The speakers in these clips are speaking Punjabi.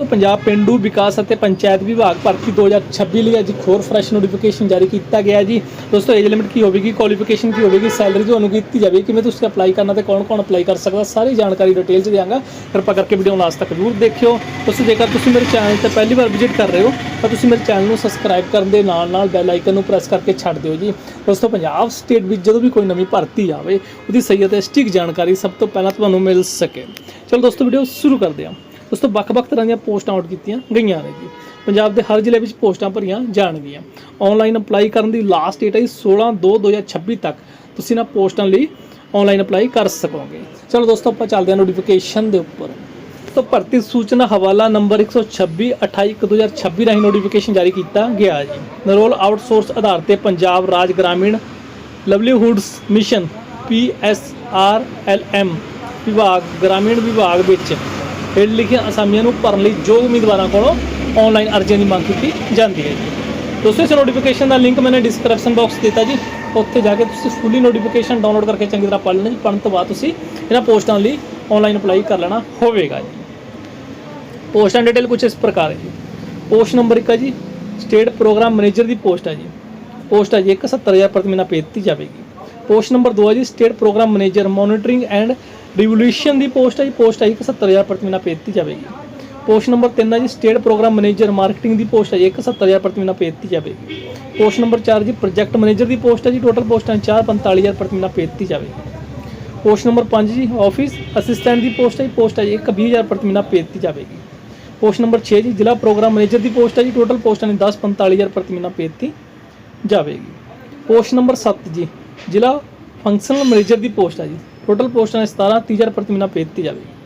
ਪੰਜਾਬ ਪਿੰਡੂ ਵਿਕਾਸ ਅਤੇ ਪੰਚਾਇਤ ਵਿਭਾਗ ਭਰਤੀ 2026 ਲਈ ਅੱਜ ਇੱਕ ਹੋਰ ਫਰੈਸ਼ ਨੋਟੀਫਿਕੇਸ਼ਨ ਜਾਰੀ ਕੀਤਾ ਗਿਆ ਜੀ। ਦੋਸਤੋ ਏਜ ਲਿਮਿਟ ਕੀ ਹੋਵੇਗੀ? ਕੁਆਲੀਫਿਕੇਸ਼ਨ ਕੀ ਹੋਵੇਗੀ? ਸੈਲਰੀ ਤੁਹਾਨੂੰ ਕੀਤੀ ਜਾਵੇਗੀ, ਕਿਵੇਂ ਤੁਸੀਂ ਅਪਲਾਈ ਕਰਨਾ ਤੇ ਕੌਣ-ਕੌਣ ਅਪਲਾਈ ਕਰ ਸਕਦਾ, ਸਾਰੀ ਜਾਣਕਾਰੀ ਡਿਟੇਲ ਚ ਦਿਆਂਗਾ। ਕਿਰਪਾ ਕਰਕੇ ਵੀਡੀਓ ਨੂੰ ਲਾਸਟ ਤੱਕ ਜ਼ਰੂਰ ਦੇਖਿਓ। ਦੋਸਤੋ, ਜੇਕਰ ਤੁਸੀਂ ਮੇਰੇ ਚੈਨਲ ਤੇ ਪਹਿਲੀ ਵਾਰ ਵਿਜ਼ਿਟ ਕਰ ਰਹੇ ਹੋ, ਤਾਂ ਤੁਸੀਂ ਮੇਰੇ ਚੈਨਲ ਨੂੰ ਸਬਸਕ੍ਰਾਈਬ ਕਰਨ ਦੇ ਨਾਲ-ਨਾਲ ਬੈਲ ਆਈਕਨ ਨੂੰ ਪ੍ਰੈਸ ਕਰਕੇ ਛੱਡ ਦਿਓ ਜੀ। ਦੋਸਤੋ, ਪੰਜਾਬ ਸਟੇਟ ਵਿੱਚ ਜਦੋਂ ਵੀ ਕੋਈ ਨਵੀਂ ਭਰਤੀ ਆਵੇ, ਉਹਦੀ ਸਹੀ ਅਤੇ ਸਟਿਕ ਜਾਣਕਾਰੀ ਸਭ ਤੋਂ ਪਹਿਲਾਂ ਤੁਹਾਨੂੰ ਮਿਲ ਸਕੇ। ਚਲੋ ਦੋਸਤੋ ਵੀਡੀਓ ਸ਼ੁਰੂ ਕਰਦੇ ਹਾਂ। ਉਸ ਤੋਂ ਵੱਖ-ਵੱਖ ਤਰ੍ਹਾਂ ਦੀਆਂ ਪੋਸਟਾਂ ਆਊਟ ਕੀਤੀਆਂ ਗਈਆਂ ਨੇ ਜੀ। ਪੰਜਾਬ ਦੇ ਹਰ ਜ਼ਿਲ੍ਹੇ ਵਿੱਚ ਪੋਸਟਾਂ ਭਰੀਆਂ ਜਾਣਗੀਆਂ। ਆਨਲਾਈਨ ਅਪਲਾਈ ਕਰਨ ਦੀ ਲਾਸਟ ਡੇਟ ਹੈ 16/2/2026 ਤੱਕ। ਤੁਸੀਂ ਨਾ ਪੋਸਟਾਂ ਲਈ ਆਨਲਾਈਨ ਅਪਲਾਈ ਕਰ ਸਕੋਗੇ। ਚਲੋ ਦੋਸਤੋ, ਆਪਾਂ ਚੱਲਦੇ ਹਾਂ ਨੋਟੀਫਿਕੇਸ਼ਨ ਦੇ ਉੱਪਰ। ਤੋਂ ਭਰਤੀ ਸੂਚਨਾ ਹਵਾਲਾ ਨੰਬਰ 126 28/2026 ਰਾਹੀਂ ਨੋਟੀਫਿਕੇਸ਼ਨ ਜਾਰੀ ਕੀਤਾ ਗਿਆ ਜੀ। ਨਰੋਲ ਆਊਟਸੋਰਸ ਆਧਾਰ ਤੇ ਪੰਜਾਬ ਰਾਜ ਗ੍ਰਾਮੀਣ ਲਵਲੀਹੁਡਸ ਮਿਸ਼ਨ PSRLM ਵਿਭਾਗ, ਗ੍ਰਾਮੀਣ ਵਿਭਾਗ ਵਿੱਚ ਹੇਠ ਲਿਖੀਆਂ ਅਸਾਮੀਆਂ ਨੂੰ ਭਰਨ ਲਈ ਯੋਗ ਉਮੀਦਵਾਰਾਂ ਕੋਲੋਂ ਆਨਲਾਈਨ ਅਰਜ਼ੀਆਂ ਦੀ ਮੰਗ ਕੀਤੀ ਜਾਂਦੀ ਹੈ ਜੀ। ਦੋਸਤੋ, ਇਸ ਨੋਟੀਫਿਕੇਸ਼ਨ ਦਾ ਲਿੰਕ ਮੈਨੇ ਡਿਸਕ੍ਰਿਪਸ਼ਨ ਬਾਕਸ ਦਿੱਤਾ ਜੀ। ਉੱਥੇ ਜਾ ਕੇ ਤੁਸੀਂ ਫੁੱਲੀ ਨੋਟੀਫਿਕੇਸ਼ਨ ਡਾਊਨਲੋਡ ਕਰਕੇ ਚੰਗੀ ਤਰ੍ਹਾਂ ਪੜ੍ਹ ਲੈਣਾ ਜੀ। ਪੜ੍ਹਨ ਤੋਂ ਬਾਅਦ ਤੁਸੀਂ ਇਹਨਾਂ ਪੋਸਟਾਂ ਲਈ ਆਨਲਾਈਨ ਅਪਲਾਈ ਕਰ ਲੈਣਾ ਹੋਵੇਗਾ ਜੀ। ਪੋਸਟਾਂ ਡਿਟੇਲ ਕੁਝ ਇਸ ਪ੍ਰਕਾਰ ਹੈ ਜੀ। ਪੋਸਟ ਨੰਬਰ 1 ਹੈ ਜੀ ਸਟੇਟ ਪ੍ਰੋਗਰਾਮ ਮੈਨੇਜਰ ਦੀ ਪੋਸਟ ਹੈ ਜੀ। ਪੋਸਟ ਹੈ ਜੀ 71000 ਪ੍ਰਤੀ ਮਹੀਨਾ ਪੇ ਦਿੱਤੀ ਜਾਵੇਗੀ। ਪੋਸਟ ਨੰਬਰ 2 ਹੈ ਜੀ state programme manager monitoring and revolution the post ਹੈ ਜੀ ਪੋਸਟ ਹੈ ਜੀ 71000 ਪ੍ਰਤੀ ਮਹੀਨਾ ਪੇ ਦਿੱਤੀ ਜਾਵੇਗੀ ਪੋਸਟ ਨੰਬਰ 3 ਹੈ ਜੀ ਸਟੇਟ ਪ੍ਰੋਗਰਾਮ ਮੈਨੇਜਰ ਮਾਰਕੀਟਿੰਗ ਦੀ ਪੋਸਟ ਹੈ ਜੀ 71000 ਪ੍ਰਤੀ ਮਹੀਨਾ ਪੇ ਦਿੱਤੀ ਜਾਵੇਗੀ ਪੋਸਟ ਨੰਬਰ 4 ਜੀ ਪ੍ਰੋਜੈਕਟ ਮੈਨੇਜਰ ਦੀ ਪੋਸਟ ਹੈ ਜੀ ਟੋਟਲ ਪੋਸਟਾਂ 4 45000 ਪ੍ਰਤੀ ਮਹੀਨਾ ਪੇ ਦਿੱਤੀ ਜਾਵੇਗੀ ਪੋਸਟ ਨੰਬਰ 5 ਜੀ ਆਫਿਸ ਅਸਿਸਟੈਂਟ ਦੀ ਪੋਸਟ ਹੈ ਜੀ ਪੋਸਟ ਹੈ ਜੀ 1 20000 ਪ੍ਰਤੀ ਮਹੀਨਾ ਪੇ ਦਿੱਤੀ ਜਾਵੇਗੀ ਪੋਸਟ ਨੰਬਰ 6 ਜੀ ਜ਼ਿਲ੍ਹਾ ਪ੍ਰੋਗਰਾਮ ਮੈਨੇਜਰ ਦੀ ਪੋਸਟ ਹੈ ਜੀ ਟੋਟਲ ਪੋਸਟਾਂ ਨੇ 10 45000 ਪ੍ਰਤੀ ਮਹੀਨਾ ਪੇ ਦਿੱਤੀ ਜਾਵੇਗੀ ਪੋਸਟ ਨੰਬਰ 7 ਜੀ ਜ਼ਿਲ੍ਹਾ ਫੰਕਸ਼ਨਲ ਮੈਨੇਜਰ ਦੀ ਪੋਸਟ ਹੈ ਜੀ ਟੋਟਲ ਪੋਸਟਾਂ ਨੇ 17 30000 ਪ੍ਰਤੀ ਮਹੀਨਾ ਪੇ ਦਿੱਤੀ ਜਾਵੇਗੀ।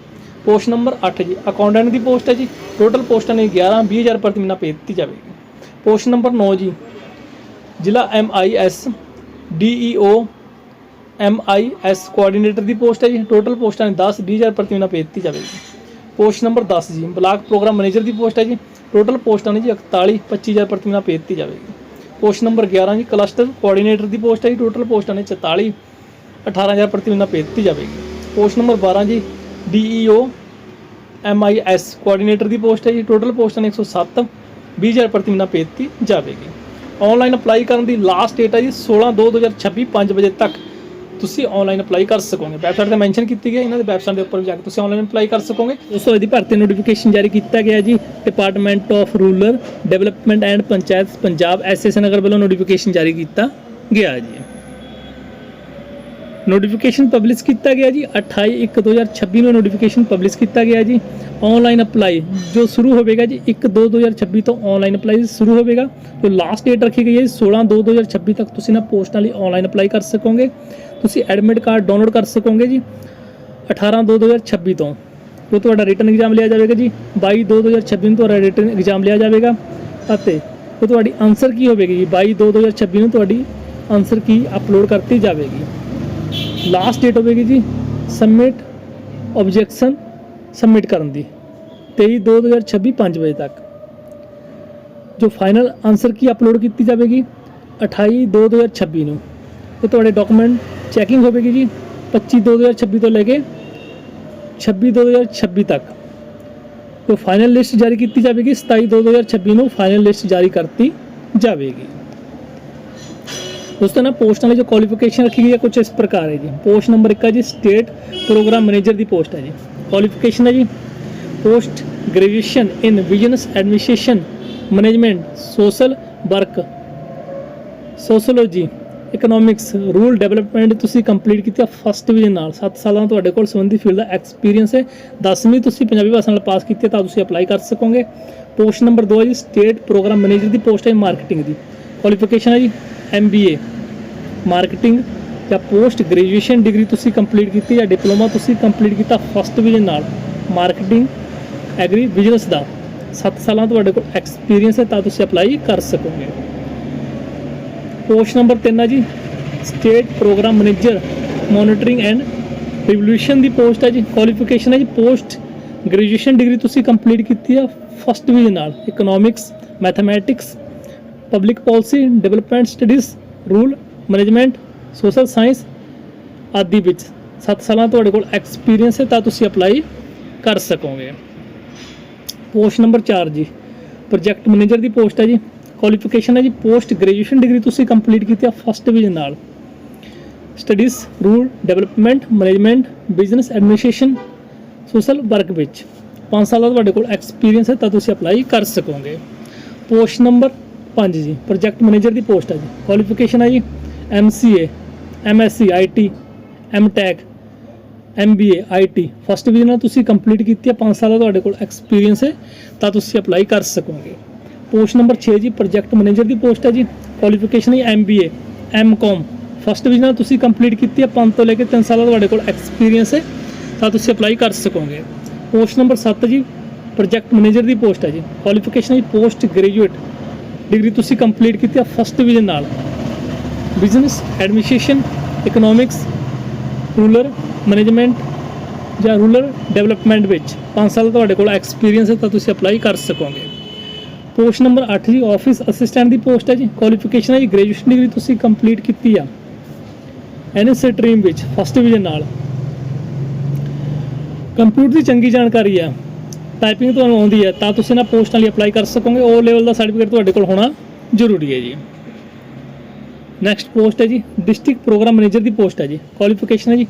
ਪੋਸਟ ਨੰਬਰ 8 ਜੀ ਅਕਾਊਂਟੈਂਟ ਦੀ ਪੋਸਟ ਹੈ ਜੀ। ਟੋਟਲ ਪੋਸਟਾਂ ਨੇ 11 20000 ਪ੍ਰਤੀ ਮਹੀਨਾ ਪੇ ਦਿੱਤੀ ਜਾਵੇਗੀ। ਪੋਸਟ ਨੰਬਰ 9 ਜੀ, ਜ਼ਿਲ੍ਹਾ M I S DEO M I S coordinator the post ਹੈ ਜੀ। ਟੋਟਲ ਪੋਸਟਾਂ ਨੇ 10 20000 ਪ੍ਰਤੀ ਮਹੀਨਾ ਪੇ ਦਿੱਤੀ ਜਾਵੇਗੀ। ਪੋਸਟ ਨੰਬਰ 10 ਜੀ ਬਲਾਕ ਪ੍ਰੋਗਰਾਮ ਮੈਨੇਜਰ ਦੀ ਪੋਸਟ ਹੈ ਜੀ। ਟੋਟਲ ਪੋਸਟਾਂ ਨੇ ਜੀ 41 25000 ਪ੍ਰਤੀ ਮਹੀਨਾ ਪੇ ਦਿੱਤੀ ਜਾਵੇਗੀ। ਪੋਸਟ ਨੰਬਰ 11 ਜੀ ਕਲਸਟਰ ਕੋਆਰਡੀਨੇਟਰ ਦੀ ਪੋਸਟ ਹੈ ਜੀ। ਟੋਟਲ ਪੋਸਟਾਂ ਨੇ 44 18000 ਪ੍ਰਤੀ ਮਹੀਨਾ ਪੇ ਦਿੱਤੀ ਜਾਵੇਗੀ। ਪੋਸਟ ਨੰਬਰ 12 ਜੀ, DEO M I S coordinator the post ਹੈ ਜੀ। ਟੋਟਲ ਪੋਸਟਾਂ ਨੇ 107 20000 ਪ੍ਰਤੀ ਮਹੀਨਾ ਪੇ ਦਿੱਤੀ ਜਾਵੇਗੀ। ਆਨਲਾਈਨ ਅਪਲਾਈ ਕਰਨ ਦੀ ਲਾਸਟ ਡੇਟ ਹੈ ਜੀ 16 2 2026 5 ਵਜੇ ਤੱਕ ਤੁਸੀਂ ਆਨਲਾਈਨ ਅਪਲਾਈ ਕਰ ਸਕੋਗੇ। ਵੈਬਸਾਈਟ ਤੇ ਮੈਂਸ਼ਨ ਕੀਤੀ ਗਈ ਇਹਨਾਂ ਦੇ ਵੈਬਸਾਈਟ ਦੇ ਉੱਪਰ ਵੀ ਜਾ ਕੇ ਤੁਸੀਂ ਆਨਲਾਈਨ ਅਪਲਾਈ ਕਰ ਸਕੋਗੇ। ਦੋਸਤੋ ਇਹਦੀ ਭਰਤੀ ਨੋਟੀਫਿਕੇਸ਼ਨ ਜਾਰੀ ਕੀਤਾ ਗਿਆ ਜੀ। Department of rural development and panchayat Punjab SS Nagar ਵੱਲੋਂ ਨੋਟੀਫਿਕੇਸ਼ਨ ਜਾਰੀ ਕੀਤਾ ਗਿਆ ਜੀ। ਨੋਟੀਫਿਕੇਸ਼ਨ ਪਬਲਿਸ਼ ਕੀਤਾ ਗਿਆ ਜੀ। 28 1 2026 ਨੂੰ ਨੋਟੀਫਿਕੇਸ਼ਨ ਪਬਲਿਸ਼ ਕੀਤਾ ਗਿਆ ਜੀ। ਆਨਲਾਈਨ ਅਪਲਾਈ ਜੋ ਸ਼ੁਰੂ ਹੋਵੇਗਾ ਜੀ 1 2 2026 ਤੋਂ ਆਨਲਾਈਨ ਅਪਲਾਈ ਸ਼ੁਰੂ ਹੋਵੇਗਾ। ਜੋ ਲਾਸਟ ਡੇਟ ਰੱਖੀ ਗਈ ਹੈ 16 2 2026 ਤੱਕ ਤੁਸੀਂ ਨਾ ਪੋਸਟਾਂ ਲਈ ਆਨਲਾਈਨ ਅਪਲਾਈ ਕਰ ਸਕੋਗੇ। ਤੁਸੀਂ ਐਡਮਿਟ ਕਾਰਡ ਡਾਊਨਲੋਡ ਕਰ ਸਕੋਗੇ ਜੀ 18 2 2026 ਤੋਂ। ਜੋ ਤੁਹਾਡਾ ਰਿਟਨ ਐਗਜ਼ਾਮ ਲਿਆ ਜਾਵੇਗਾ ਜੀ 22 2 2026 ਨੂੰ ਤੁਹਾਡਾ ਰਿਟਨ ਐਗਜ਼ਾਮ ਲਿਆ ਜਾਵੇਗਾ। ਅਤੇ ਉਹ ਤੁਹਾਡੀ ਆਨਸਰ ਕੀ ਹੋਵੇਗੀ ਜੀ 22 2 2026 ਨੂੰ ਤੁਹਾਡੀ ਆਨਸਰ ਕੀ ਅਪਲੋਡ ਕਰਤੀ ਜਾਵੇਗੀ। ਲਾਸਟ ਡੇਟ ਹੋਵੇਗੀ ਜੀ ਸਬਮਿਟ ਆਬਜੈਕਸ਼ਨ ਸਬਮਿਟ ਕਰਨ ਦੀ 23 2 2026 5 ਵਜੇ ਤੱਕ। ਜੋ ਫਾਈਨਲ ਆਨਸਰ ਕੀ ਅਪਲੋਡ ਕੀਤੀ ਜਾਵੇਗੀ? 28 2 2026 ਨੂੰ। ਤੇ ਤੁਹਾਡੇ ਡਾਕੂਮੈਂਟ ਚੈਕਿੰਗ ਹੋਵੇਗੀ ਜੀ 25 2 2026 ਤੋਂ ਲੈ ਕੇ 26 2 2026 ਤੱਕ। ਜੋ ਫਾਈਨਲ ਲਿਸਟ ਜਾਰੀ ਕੀਤੀ ਜਾਵੇਗੀ 27 2 2026 ਨੂੰ ਫਾਈਨਲ ਲਿਸਟ ਜਾਰੀ ਕਰਤੀ ਜਾਵੇਗੀ। ਦੋਸਤੋ ਨਾ ਪੋਸਟਾਂ ਲਈ ਜੋ ਕੁਆਲੀਫਿਕੇਸ਼ਨ ਰੱਖੀ ਗਈ ਹੈ ਕੁਝ ਇਸ ਪ੍ਰਕਾਰ ਹੈ ਜੀ। ਪੋਸਟ ਨੰਬਰ 1 ਹੈ ਜੀ ਸਟੇਟ ਪ੍ਰੋਗਰਾਮ ਮੈਨੇਜਰ ਦੀ ਪੋਸਟ ਹੈ ਜੀ। ਕੁਆਲੀਫਿਕੇਸ਼ਨ ਹੈ ਜੀ। Post graduation in business administration management social work sociology economics rural development ਤੁਸੀਂ ਕੰਪਲੀਟ ਕੀਤਾ ਫਸਟ ਡਿਵੀਜ਼ਨ ਨਾਲ। 7 ਸਾਲਾਂ ਤੁਹਾਡੇ ਕੋਲ ਸੰਬੰਧੀ ਫੀਲਡ ਦਾ ਐਕਸਪੀਰੀਅੰਸ ਹੈ। 10ਵੀਂ ਤੁਸੀਂ ਪੰਜਾਬੀ ਭਾਸ਼ਾ ਨਾਲ ਪਾਸ ਕੀਤੀ ਤਾਂ ਤੁਸੀਂ ਅਪਲਾਈ ਕਰ ਸਕੋਗੇ। ਪੋਸਟ ਨੰਬਰ 2 ਹੈ ਜੀ ਸਟੇਟ ਪ੍ਰੋਗਰਾਮ ਮੈਨੇਜਰ ਦੀ ਪੋਸਟ ਹੈ ਮਾਰਕੀਟਿੰਗ ਦੀ। ਕੁਆਲੀਫਿਕੇਸ਼ਨ ਹੈ ਜੀ ਐਮਬੀਏ ਮਾਰਕੀਟਿੰਗ ਜਾਂ ਪੋਸਟ ਗ੍ਰੈਜੂਏਸ਼ਨ ਡਿਗਰੀ ਤੁਸੀਂ ਕੰਪਲੀਟ ਕੀਤੀ ਜਾਂ ਡਿਪਲੋਮਾ ਤੁਸੀਂ ਕੰਪਲੀਟ ਕੀਤਾ ਫਸਟ ਡਿਵੀਜ਼ਨ ਨਾਲ ਮਾਰਕੀਟਿੰਗ ਐਗਰੀ ਬਿਜ਼ਨਸ ਦਾ 7 ਸਾਲਾਂ ਤੁਹਾਡੇ ਕੋਲ ਐਕਸਪੀਰੀਅੰਸ ਹੈ ਤਾਂ ਤੁਸੀਂ ਅਪਲਾਈ ਕਰ ਸਕੋਗੇ। ਪੋਸਟ ਨੰਬਰ 3 ਆ ਜੀ state programme manager monitoring and revolution the post ਹੈ ਜੀ ਕੁਆਲੀਫਿਕੇਸ਼ਨ ਹੈ ਜੀ ਪੋਸਟ ਗ੍ਰੈਜੂਏਸ਼ਨ ਡਿਗਰੀ ਤੁਸੀਂ ਕੰਪਲੀਟ ਕੀਤੀ ਆ ਫਸਟ ਡਿਵੀਜ਼ਨ ਨਾਲ economics mathematics public policy development studies rural management social science ਆਦਿ ਵਿੱਚ। 7 ਸਾਲਾਂ ਤੁਹਾਡੇ ਕੋਲ ਐਕਸਪੀਰੀਅੰਸ ਹੈ ਤਾਂ ਤੁਸੀਂ ਅਪਲਾਈ ਕਰ ਸਕੋਗੇ। ਪੋਸਟ ਨੰਬਰ 4 ਜੀ। ਪ੍ਰੋਜੈਕਟ ਮੈਨੇਜਰ ਦੀ ਪੋਸਟ ਹੈ ਜੀ। ਕੁਆਲੀਫਿਕੇਸ਼ਨ ਹੈ ਜੀ। ਪੋਸਟ ਗ੍ਰੈਜੂਏਸ਼ਨ ਡਿਗਰੀ ਤੁਸੀਂ ਕੰਪਲੀਟ ਕੀਤੀ ਆ ਫਸਟ ਡਿਵੀਜ਼ਨ ਨਾਲ। Studies rural development management business administration social work ਵਿੱਚ। 5 ਸਾਲ ਦਾ ਤੁਹਾਡੇ ਕੋਲ ਐਕਸਪੀਰੀਅੰਸ ਹੈ ਤਾਂ ਤੁਸੀਂ ਅਪਲਾਈ ਕਰ ਸਕੋਗੇ। ਪੋਸਟ ਨੰਬਰ 5 ਜੀ। ਪ੍ਰੋਜੈਕਟ ਮੈਨੇਜਰ ਦੀ ਪੋਸਟ ਹੈ ਜੀ। ਕੁਆਲੀਫਿਕੇਸ਼ਨ ਹੈ ਜੀ। MCA MSc IT MTech MBA IT first division ਨਾਲ ਤੁਸੀਂ ਕੰਪਲੀਟ ਕੀਤੀ ਹੈ 5 ਸਾਲ ਦਾ ਤੁਹਾਡੇ ਕੋਲ ਐਕਸਪੀਰੀਅੰਸ ਹੈ, ਤਾਂ ਤੁਸੀਂ ਅਪਲਾਈ ਕਰ ਸਕੋਗੇ। ਪੋਸਟ ਨੰਬਰ 6 ਜੀ ਪ੍ਰੋਜੈਕਟ ਮੈਨੇਜਰ ਦੀ ਪੋਸਟ ਹੈ ਜੀ ਕੁਆਲੀਫਿਕੇਸ਼ਨ ਹੈ MBA MCOM ਫਸਟ ਡਿਵੀਜ਼ਨ ਨਾਲ ਤੁਸੀਂ ਕੰਪਲੀਟ ਕੀਤੀ ਹੈ 5 ਤੋਂ ਲੈ ਕੇ 3 ਸਾਲ ਦਾ ਤੁਹਾਡੇ ਕੋਲ ਐਕਸਪੀਰੀਅੰਸ ਹੈ, ਤਾਂ ਤੁਸੀਂ ਅਪਲਾਈ ਕਰ ਸਕੋਗੇ। ਪੋਸਟ ਨੰਬਰ 7 ਜੀ ਪ੍ਰੋਜੈਕਟ ਮੈਨੇਜਰ ਦੀ ਪੋਸਟ ਹੈ ਜੀ ਕੁਆਲੀਫਿਕੇਸ਼ਨ ਹੈ ਜੀ ਪੋਸਟ ਗ੍ਰੈਜੂਏਟ ਡਿਗਰੀ ਤੁਸੀਂ ਕੰਪਲੀਟ ਕੀਤੀ ਹੈ ਫਸਟ ਡਿਵੀਜ਼ਨ ਨਾਲ। Business administration economics rural management ਜਾਂ ਰੂਰਲ ਡਿਵੈਲਪਮੈਂਟ ਵਿੱਚ 5 ਸਾਲ ਤੁਹਾਡੇ ਕੋਲ ਐਕਸਪੀਰੀਅੰਸ ਹੈ ਤਾਂ ਤੁਸੀਂ ਅਪਲਾਈ ਕਰ ਸਕੋਗੇ। ਪੋਸਟ ਨੰਬਰ 8 ਜੀ ਆਫਿਸ ਅਸਿਸਟੈਂਟ ਦੀ ਪੋਸਟ ਹੈ ਜੀ। ਕੁਆਲੀਫਿਕੇਸ਼ਨ ਹੈ ਜੀ ਗ੍ਰੈਜੂਏਸ਼ਨ ਡਿਗਰੀ ਤੁਸੀਂ ਕੰਪਲੀਟ ਕੀਤੀ ਆ। ਐਨਐਸ ਸਟਰੀਮ ਵਿੱਚ ਫਸਟ ਡਿਵੀਜ਼ਨ ਨਾਲ। ਕੰਪਿਊਟਰ ਦੀ ਚੰਗੀ ਜਾਣਕਾਰੀ ਆ। ਟਾਈਪਿੰਗ ਤੁਹਾਨੂੰ ਆਉਂਦੀ ਹੈ ਤਾਂ ਤੁਸੀਂ ਨਾ ਪੋਸਟਾਂ ਲਈ ਅਪਲਾਈ ਕਰ ਸਕੋਗੇ। ਉਹ ਲੈਵਲ ਦਾ ਸਰਟੀਫਿਕੇਟ ਤੁਹਾਡੇ ਕੋਲ ਹੋਣਾ ਜ਼ਰੂਰੀ ਹੈ ਜੀ। ਨੈਕਸਟ ਪੋਸਟ ਹੈ ਜੀ ਡਿਸਟ੍ਰਿਕਟ ਪ੍ਰੋਗਰਾਮ ਮੈਨੇਜਰ ਦੀ ਪੋਸਟ ਹੈ ਜੀ ਕੁਆਲੀਫਿਕੇਸ਼ਨ ਹੈ ਜੀ।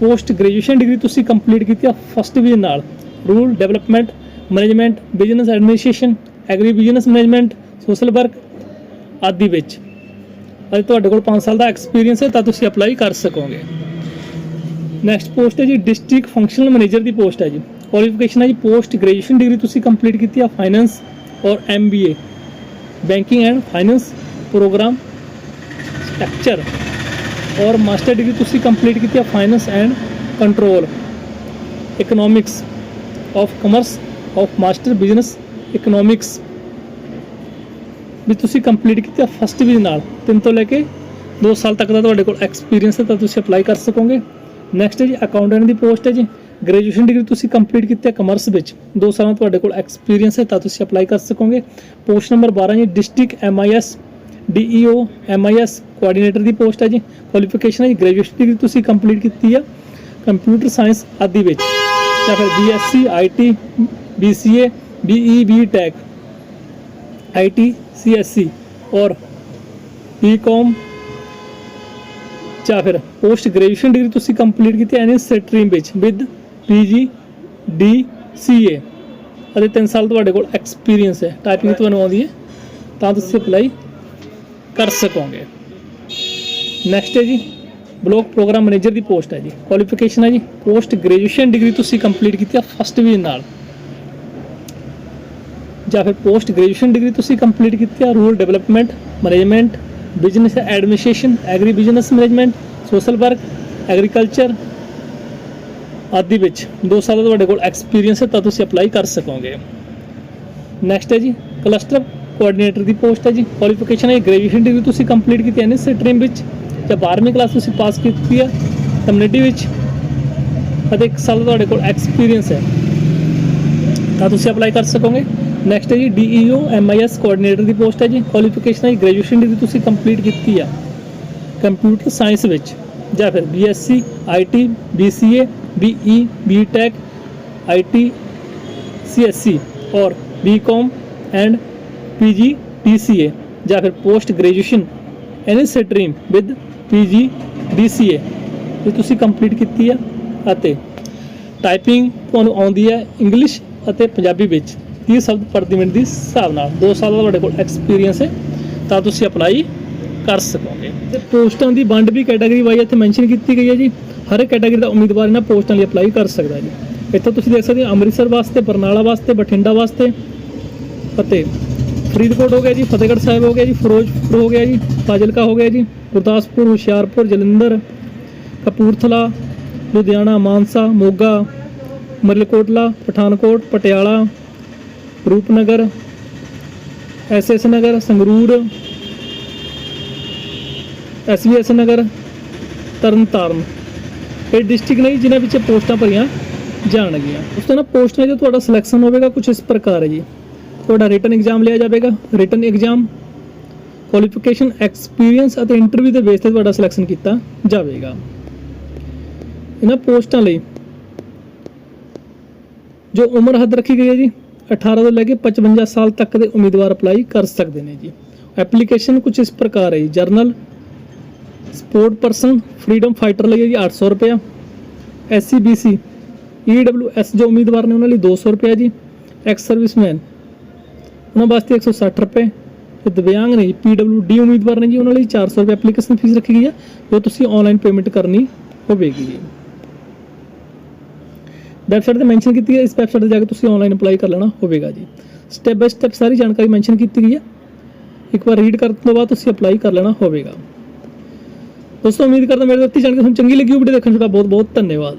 ਪੋਸਟ ਗ੍ਰੈਜੂਏਸ਼ਨ ਡਿਗਰੀ ਤੁਸੀਂ ਕੰਪਲੀਟ ਕੀਤੀ ਆ ਫਸਟ ਡਿਵੀਜ਼ਨ ਨਾਲ। Rural development management business administration agri business management social work ਆਦਿ ਵਿੱਚ। ਅਤੇ ਤੁਹਾਡੇ ਕੋਲ 5 ਸਾਲ ਦਾ ਐਕਸਪੀਰੀਅੰਸ ਹੈ, ਤਾਂ ਤੁਸੀਂ ਅਪਲਾਈ ਕਰ ਸਕੋਗੇ। ਨੈਕਸਟ ਪੋਸਟ ਹੈ ਜੀ ਡਿਸਟ੍ਰਿਕਟ ਫੰਕਸ਼ਨਲ ਮੈਨੇਜਰ ਦੀ ਪੋਸਟ ਹੈ ਜੀ। ਕੁਆਲੀਫਿਕੇਸ਼ਨ ਹੈ ਜੀ ਪੋਸਟ ਗ੍ਰੈਜੂਏਸ਼ਨ ਡਿਗਰੀ ਤੁਸੀਂ ਕੰਪਲੀਟ ਕੀਤੀ ਆ ਫਾਈਨੈਂਸ ਔਰ MBA banking and finance programme structure ਔਰ ਮਾਸਟਰ ਡਿਗਰੀ ਤੁਸੀਂ ਕੰਪਲੀਟ ਕੀਤੀ ਆ finance and control economics of commerce of master business economics ਵੀ ਤੁਸੀਂ ਕੰਪਲੀਟ ਕੀਤਾ ਫਸਟ ਡਿਵੀਜ਼ਨ ਨਾਲ। ਤਿੰਨ ਤੋਂ ਲੈ ਕੇ 2 ਸਾਲ ਤੱਕ ਦਾ ਤੁਹਾਡੇ ਕੋਲ ਐਕਸਪੀਰੀਅੰਸ ਹੈ ਤਾਂ ਤੁਸੀਂ ਅਪਲਾਈ ਕਰ ਸਕੋਗੇ। ਨੈਕਸਟ ਹੈ ਜੀ ਅਕਾਊਂਟੈਂਟ ਦੀ ਪੋਸਟ ਹੈ ਜੀ। ਗ੍ਰੈਜੂਏਸ਼ਨ ਡਿਗਰੀ ਤੁਸੀਂ ਕੰਪਲੀਟ ਕੀਤੀ ਹੈ ਕਮਰਸ ਵਿੱਚ। 2 ਸਾਲਾਂ ਤੁਹਾਡੇ ਕੋਲ ਐਕਸਪੀਰੀਅੰਸ ਹੈ ਤਾਂ ਤੁਸੀਂ ਅਪਲਾਈ ਕਰ ਸਕੋਗੇ। ਪੋਸਟ ਨੰਬਰ 12 ਜੀ district MIS DEO MIS coordinator ਦੀ ਪੋਸਟ ਹੈ ਜੀ। ਕੁਆਲੀਫਿਕੇਸ਼ਨ ਹੈ ਜੀ। ਗ੍ਰੈਜੂਏਸ਼ਨ ਡਿਗਰੀ ਤੁਸੀਂ ਕੰਪਲੀਟ ਕੀਤੀ ਆ। ਕੰਪਿਊਟਰ ਸਾਇੰਸ ਆਦਿ ਵਿੱਚ। ਜਾਂ ਫਿਰ BSc IT BCA BE BTech IT CSC ਔਰ ਬੀਕਾਮ ਜਾਂ ਫਿਰ ਪੋਸਟ ਗ੍ਰੈਜੂਏਸ਼ਨ ਡਿਗਰੀ ਤੁਸੀਂ ਕੰਪਲੀਟ ਕੀਤੀ ਐਨੀ ਸਟਰੀਮ ਵਿੱਚ with PG D C A ਅਤੇ 3 ਸਾਲ ਤੁਹਾਡੇ ਕੋਲ ਐਕਸਪੀਰੀਅੰਸ ਹੈ। ਟਾਈਪਿੰਗ ਤੁਹਾਨੂੰ ਆਉਂਦੀ ਹੈ। ਤਾਂ ਤੁਸੀਂ ਅਪਲਾਈ ਕਰ ਸਕੋਗੇ। ਨੈਕਸਟ ਹੈ ਜੀ ਬਲੋਕ ਪ੍ਰੋਗਰਾਮ ਮੈਨੇਜਰ ਦੀ ਪੋਸਟ ਹੈ ਜੀ। ਕੁਆਲੀਫਿਕੇਸ਼ਨ ਹੈ ਜੀ ਪੋਸਟ ਗ੍ਰੈਜੂਏਸ਼ਨ ਡਿਗਰੀ ਤੁਸੀਂ ਕੰਪਲੀਟ ਕੀਤੀ ਹੈ ਫਸਟ ਡਿਵੀਜ਼ਨ ਨਾਲ। ਜਾਂ ਫਿਰ ਪੋਸਟ ਗ੍ਰੈਜੂਏਸ਼ਨ ਡਿਗਰੀ ਤੁਸੀਂ ਕੰਪਲੀਟ ਕੀਤੀ ਆ rural development management business administration agri business management social work agriculture ਆਦਿ ਵਿੱਚ। 2 ਸਾਲ ਦਾ ਤੁਹਾਡੇ ਕੋਲ ਐਕਸਪੀਰੀਅੰਸ ਹੈ, ਤਾਂ ਤੁਸੀਂ ਅਪਲਾਈ ਕਰ ਸਕੋਗੇ। ਨੈਕਸਟ ਹੈ ਜੀ ਕਲਸਟਰ ਕੋਆਰਡੀਨੇਟਰ ਦੀ ਪੋਸਟ ਹੈ ਜੀ ਕੁਆਲੀਫਿਕੇਸ਼ਨ ਹੈ ਗ੍ਰੈਜੂਏਸ਼ਨ ਡਿਗਰੀ ਤੁਸੀਂ ਕੰਪਲੀਟ ਕੀਤੀ ਹੈ ਐਨ ਸਟ੍ਰੀਮ ਵਿੱਚ, ਜਾਂ 12ਵੀਂ ਕਲਾਸ ਤੁਸੀਂ ਪਾਸ ਕੀਤੀ ਹੈ ਕਮਿਊਨਿਟੀ ਵਿੱਚ, ਅਤੇ 1 ਸਾਲ ਦਾ ਤੁਹਾਡੇ ਕੋਲ ਐਕਸਪੀਰੀਅੰਸ ਹੈ। ਤਾਂ ਤੁਸੀਂ ਅਪਲਾਈ ਕਰ ਸਕੋਗੇ। ਨੈਕਸਟ ਹੈ ਜੀ ਡੀਈਓ ਐਮਆਈਐਸ ਕੋਆਰਡੀਨੇਟਰ ਦੀ ਪੋਸਟ ਹੈ ਜੀ ਕੁਆਲੀਫਿਕੇਸ਼ਨ ਹੈ ਗ੍ਰੈਜੂਏਸ਼ਨ ਡਿਗਰੀ ਤੁਸੀਂ ਕੰਪਲੀਟ ਕੀਤੀ ਆ ਕੰਪਿਊਟਰ ਸਾਇੰਸ ਵਿੱਚ, ਜਾਂ ਫਿਰ BSc IT BCA BE BTech IT CSC ਔਰ ਬੀਕਾਮ ਐਂਡ ਪੀਜੀ ਡੀਸੀਏ ਜਾਂ ਫਿਰ post graduation any stream with PG DCA ਇਹ ਤੁਸੀਂ ਕੰਪਲੀਟ ਕੀਤੀ ਆ ਅਤੇ ਟਾਈਪਿੰਗ ਤੁਹਾਨੂੰ ਆਉਂਦੀ ਹੈ ਇੰਗਲਿਸ਼ ਅਤੇ ਪੰਜਾਬੀ ਵਿੱਚ। 30 ਸ਼ਬਦ ਪ੍ਰਤੀ ਮਿੰਟ ਦੀ ਹਿਸਾਬ ਨਾਲ। 2 ਸਾਲ ਦਾ ਤੁਹਾਡੇ ਕੋਲ ਐਕਸਪੀਰੀਅੰਸ ਹੈ, ਤਾਂ ਤੁਸੀਂ ਅਪਲਾਈ ਕਰ ਸਕੋਗੇ। ਤੇ ਪੋਸਟਾਂ ਦੀ ਵੰਡ ਵੀ ਕੈਟਾਗਰੀ ਵਾਈਜ਼ ਇੱਥੇ ਮੈਂਸ਼ਨ ਕੀਤੀ ਗਈ ਹੈ ਜੀ। ਹਰ ਇੱਕ ਕੈਟਾਗਰੀ ਦਾ ਉਮੀਦਵਾਰ ਇਹਨਾਂ ਪੋਸਟਾਂ ਲਈ ਅਪਲਾਈ ਕਰ ਸਕਦਾ ਜੀ। ਇੱਥੇ ਤੁਸੀਂ ਦੇਖ ਸਕਦੇ ਹੋ ਅੰਮ੍ਰਿਤਸਰ ਵਾਸਤੇ, ਬਰਨਾਲਾ ਵਾਸਤੇ, ਬਠਿੰਡਾ ਵਾਸਤੇ ਅਤੇ ਫਰੀਦਕੋਟ ਹੋ ਗਿਆ ਜੀ, ਫਤਿਹਗੜ੍ਹ ਸਾਹਿਬ ਹੋ ਗਿਆ ਜੀ, ਫਿਰੋਜ਼ਪੁਰ ਹੋ ਗਿਆ ਜੀ, ਫਾਜ਼ਿਲਕਾ ਹੋ ਗਿਆ ਜੀ, ਗੁਰਦਾਸਪੁਰ, ਹੁਸ਼ਿਆਰਪੁਰ, ਜਲੰਧਰ, ਕਪੂਰਥਲਾ, ਲੁਧਿਆਣਾ, ਮਾਨਸਾ, ਮੋਗਾ, ਮਰਲਕੋਟਲਾ, ਪਠਾਨਕੋਟ, ਪਟਿਆਲਾ, ਰੂਪਨਗਰ ਐਸਐਸ ਨਗਰ, ਸੰਗਰੂਰ ਐਸਵੀਐਸ ਨਗਰ, ਤਰਨਤਾਰਨ। ਇਹ ਡਿਸਟ੍ਰਿਕਟ ਨੇ ਜੀ ਜਿਨ੍ਹਾਂ ਵਿੱਚ ਪੋਸਟਾਂ ਭਰੀਆਂ ਜਾਣਗੀਆਂ। ਉਸ ਤੋਂ ਨਾ ਪੋਸਟਾਂ 'ਚ ਤੁਹਾਡਾ ਸਿਲੈਕਸ਼ਨ ਹੋਵੇਗਾ ਕੁਝ ਇਸ ਪ੍ਰਕਾਰ ਹੈ ਜੀ। ਤੁਹਾਡਾ ਰਿਟਨ ਐਗਜ਼ਾਮ ਲਿਆ ਜਾਵੇਗਾ ਰਿਟਨ ਐਗਜ਼ਾਮ ਕੁਆਲੀਫਿਕੇਸ਼ਨ ਐਕਸਪੀਰੀਅੰਸ ਅਤੇ ਇੰਟਰਵਿਊ ਦੇ ਬੇਸ ਤੇ ਤੁਹਾਡਾ ਸਿਲੈਕਸ਼ਨ ਕੀਤਾ ਜਾਵੇਗਾ। ਇਹਨਾਂ ਪੋਸਟਾਂ ਲਈ ਜੋ ਉਮਰ ਹੱਦ ਰੱਖੀ ਗਈ ਹੈ ਜੀ 18 ਤੋਂ ਲੈ ਕੇ 55 ਸਾਲ ਤੱਕ ਦੇ ਉਮੀਦਵਾਰ ਅਪਲਾਈ ਕਰ ਸਕਦੇ ਨੇ ਜੀ। ਐਪਲੀਕੇਸ਼ਨ ਕੁਝ ਇਸ ਪ੍ਰਕਾਰ ਹੈ ਜੀ general sport person freedom fighter ਲਈ ਹੈ ਜੀ 800 ਰੁਪਏ ਐਸਸੀਬੀਸੀ ਈਡਬਲਯੂਐਸ ਜੋ ਉਮੀਦਵਾਰ ਨੇ ਉਹਨਾਂ ਲਈ 200 ਰੁਪਏ ਜੀ। ਐਕਸ ਸਰਵਿਸਮੈਨ ਉਹਨਾਂ ਵਾਸਤੇ 160 ਰੁਪਏ ਤੇ ਦਿਵਿਆਂਗ ਨੇ ਜੀ ਪੀਡਬਲਯੂਡੀ ਉਮੀਦਵਾਰ ਨੇ ਜੀ, ਉਹਨਾਂ ਲਈ 400 ਰੁਪਏ ਐਪਲੀਕੇਸ਼ਨ ਫੀਸ ਰੱਖੀ ਗਈ ਹੈ ਜੋ ਤੁਸੀਂ ਆਨਲਾਈਨ ਪੇਮੈਂਟ ਕਰਨੀ ਹੋਵੇਗੀ ਜੀ। ਵੈਬਸਾਈਟ ਤੇ ਮੈਂਸ਼ਨ ਕੀਤੀ ਹੈ, ਇਸ ਵੈਬਸਾਈਟ ਤੇ ਜਾ ਕੇ ਤੁਸੀਂ ਆਨਲਾਈਨ ਅਪਲਾਈ ਕਰ ਲੈਣਾ ਹੋਵੇਗਾ ਜੀ। ਸਟੈਪ ਬਾਈ ਸਟੈਪ ਸਾਰੀ ਜਾਣਕਾਰੀ ਮੈਂਸ਼ਨ ਕੀਤੀ ਗਈ ਹੈ ਇੱਕ ਵਾਰ ਰੀਡ ਕਰਨ ਤੋਂ ਬਾਅਦ ਤੁਸੀਂ ਅਪਲਾਈ ਕਰ ਲੈਣਾ ਹੋਵੇਗਾ। ਦੋਸਤੋ, ਉਮੀਦ ਕਰਦਾ ਮੇਰੇ ਦਿੱਤੀ ਜਾਣਕਾਰੀ ਤੁਹਾਨੂੰ ਚੰਗੀ ਲੱਗੀ ਹੋਵੇ ਵੀਡੀਓ ਦੇਖਣ ਦਾ ਬਹੁਤ ਬਹੁਤ ਧੰਨਵਾਦ।